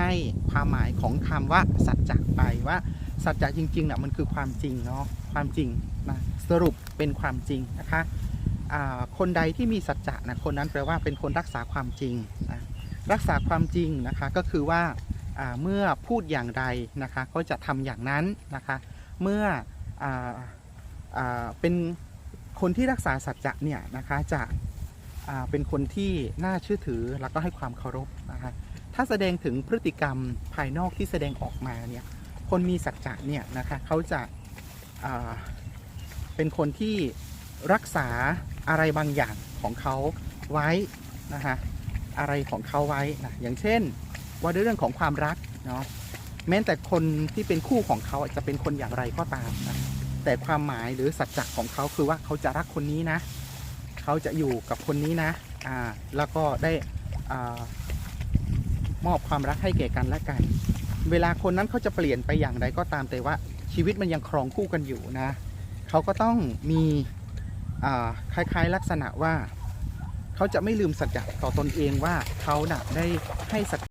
ให้ความหมายของคำว่าสัจจะไปว่าสัจจะจริงๆน่ะมันคือความจริงเนาะความจริงนะสรุปเป็นความจริงนะคะคนใดที่มีสัจจะนะคนนั้นแปลว่าเป็นคนรักษาความจริงนะรักษาความจริงนะคะก็คือว่าเมื่อพูดอย่างไรนะคะก็จะทำอย่างนั้นนะคะเมื่อออเป็นคนที่รักษาสัจจะเนี่ยนะคะจะเป็นคนที่น่าเชื่อถือแล้วก็ให้ความเคารพนะคะ ถ้าแสดงถึงพฤติกรรมภายนอกที่แสดงออกมาเนี่ยคนมีสัจจะเนี่ยนะคะเขาจะาเป็นคนที่รักษาอะไรบางอย่างของเขาไว้นะคะอะไรของเขาไว้นะอย่างเช่น ว่าด้วยเรื่องของความรักเนาะแม้แต่คนที่เป็นคู่ของเขาจะเป็นคนอย่างไรก็ตามนะแต่ความหมายหรือสัจจะของเขาคือว่าเขาจะรักคนนี้นะ เขาจะอยู่กับคนนี้นะอ่าแล้วก็ได้อา มอบความรักให้แก่กันและกัน เวลาคนนั้นเขาจะเปลี่ยนไปอย่างไรก็ตามแต่ว่าชีวิตมันยังครองคู่กันอยู่นะเขาก็ต้องมีคล้ายๆลักษณะว่า เขาจะไม่ลืมสัจจะต่อตนเองว่าเขาน่ะได้ให้สัจ